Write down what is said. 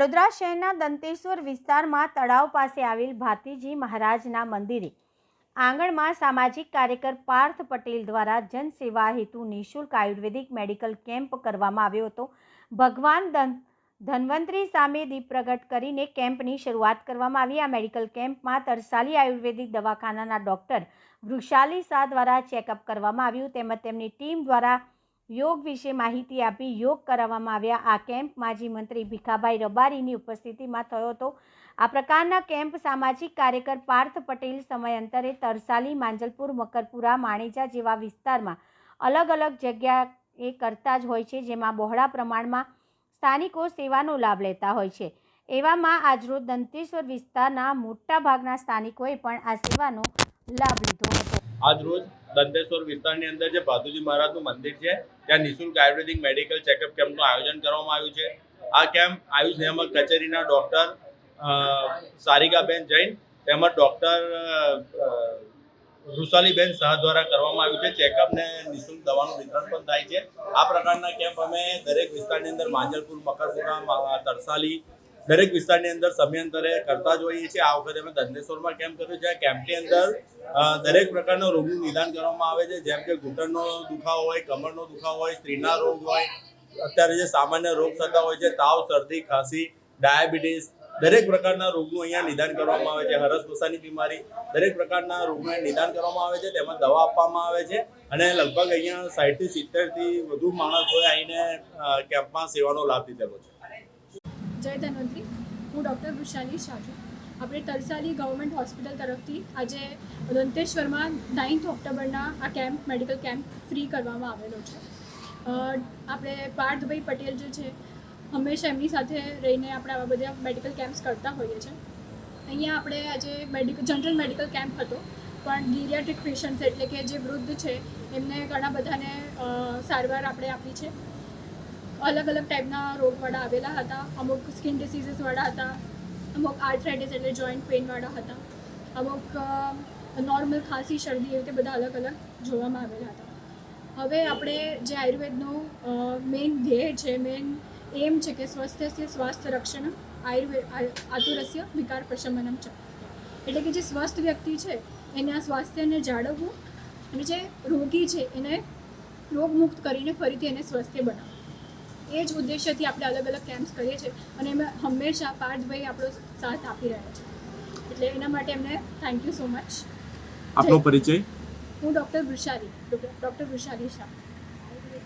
વડોદરા શહેરના દંતેશ્વર વિસ્તારમાં તળાવ પાસે આવેલ ભાતીજી મહારાજના મંદિરે આંગણમાં સામાજિક કાર્યકર પાર્થ પટેલ દ્વારા જનસેવા હેતુ નિઃશુલ્ક આયુર્વેદિક મેડિકલ કેમ્પ કરવામાં આવ્યો હતો. ભગવાન ધન, ધન્વંતરી સામે દીપ પ્રગટ કરીને કેમ્પની શરૂઆત કરવામાં આવી. આ મેડિકલ કેમ્પમાં તરસાલી આયુર્વેદિક દવાખાનાના ડૉક્ટર વૃષાલી શાહ દ્વારા ચેકઅપ કરવામાં આવ્યું. તેમજ તેમની ટીમ દ્વારા યોગ વિશે માહિતી આપી યોગ કરાવવામાં આવ્યા. આ કેમ્પ માજી મંત્રી ભીખાભાઈ રબારીની ઉપસ્થિતિમાં થયો હતો. આ પ્રકારના કેમ્પ સામાજિક કાર્યકર પાર્થ પટેલ, સમયાંતરે તરસાલી, માંજલપુર, મકરપુરા, માણેજા જેવા વિસ્તારમાં અલગ અલગ જગ્યાએ કરતા જ હોય છે, જેમાં બહોળા પ્રમાણમાં સ્થાનિકો સેવાનો લાભ લેતા હોય છે. એવામાં આજરોજ દંતેશ્વર વિસ્તારના મોટા ભાગના સ્થાનિકોએ પણ આ સેવાનો લાભ લીધો હતો. આજ રોજ દંતેશ્વર વિસ્તારની અંદર જે ભાદુજી મહારાજનું મંદિર છે, ત્યાં નિઃશુલ્ક આયુર્વેદિક મેડિકલ ચેકઅપ કેમ્પનું આયોજન કરવામાં આવ્યું છે. આ કેમ્પ આયુષ નિયામક કચેરીના ડૉક્ટર સારિકાબેન જૈન તેમજ ડૉક્ટર વૃષાલીબેન શાહ દ્વારા કરવામાં આવ્યું છે. ચેકઅપ ને નિઃશુલ્ક દવાનું વિતરણ પણ થાય છે. આ પ્રકારના કેમ્પ અમે દરેક વિસ્તારની અંદર માંજલપુર, મકરપુરા તરસાલી દરેક વિસ્તારની અંદર સમયાંતરે કરતા જ હોઈએ છીએ. આ વખતે અમે દંતેશ્વરમાં કેમ્પ કર્યો? છે કેમ્પની અંદર દરેક પ્રકારના રોગનું નિદાન કરવામાં આવે છે. જેમ કે ઘૂંટણનો દુખાવો હોય, કમરનો દુખાવો હોય, સ્ત્રીના રોગ હોય, અત્યારે જે સામાન્ય રોગ થતા હોય છે, તાવ, શરદી, ખાંસી, ડાયાબિટીસ, દરેક પ્રકારના રોગનું અહીંયા નિદાન કરવામાં આવે છે. હરસ વસાની બીમારી, દરેક પ્રકારના રોગનું નિદાન કરવામાં આવે છે. તેમાં દવા આપવામાં આવે છે. અને લગભગ અહીંયા સાઠથી સિત્તેરથી વધુ માણસોએ આવીને કેમ્પમાં સેવાનો લાભ લીધેલો છે. જય ધન્વંતરી. હું ડૉક્ટર વૃષાલી છું આપણે તરસાલી ગવર્મેન્ટ હોસ્પિટલ તરફથી આજે દંતેશ્વરમાં નાઇન્થ ઓક્ટોબરના આ કેમ્પ, મેડિકલ કેમ્પ ફ્રી કરવામાં આવેલો છે. આપણે પાર્થભાઈ પટેલ જે છે, હંમેશા એમની સાથે રહીને આપણે આવા બધા મેડિકલ કેમ્પ્સ કરતા હોઈએ છીએ. અહીંયા આપણે આજે મેડિકલ જનરલ મેડિકલ કેમ્પ હતો, પણ ગીરિયાટ્રિક પેશન્ટ્સ એટલે કે જે વૃદ્ધ છે, એમને ઘણા બધાને સારવાર આપણે આપી છે. અલગ અલગ ટાઈપના રોગવાળા આવેલા હતા. અમુક સ્કિન ડિસીઝીસવાળા હતા. અમુક આર્થરાઇટિસ એટલે જોઈન્ટ પેઇનવાળા હતા. અમુક નોર્મલ ખાંસી, શરદી એવી રીતે બધા અલગ અલગ જોવામાં આવેલા હતા. હવે આપણે જે આયુર્વેદનું મેઇન ધ્યેય છે મેઇન એમ છે કે સ્વસ્થ્યસ્ય સ્વાસ્થ્ય રક્ષણ આયુર્વેદ આતુરસ્ય, વિકાર પ્રશમનમ છે. એટલે કે જે સ્વસ્થ વ્યક્તિ છે, એને આ સ્વાસ્થ્યને જાળવવું અને જે રોગી છે, એને રોગમુક્ત કરીને ફરીથી એને સ્વસ્થ્ય બનાવવું. એ જ ઉદ્દેશ્યથી આપણે અલગ અલગ કેમ્પ્સ કરીએ છીએ અને એમાં હંમેશા પાર્થભાઈ આપણો સાથ આપી રહ્યા છે. એટલે એના માટે એમને થેન્ક યુ સો મચ આપનો પરિચય? હું ડૉક્ટર વૃષાલી ડૉક્ટર વૃષાલી શાહ.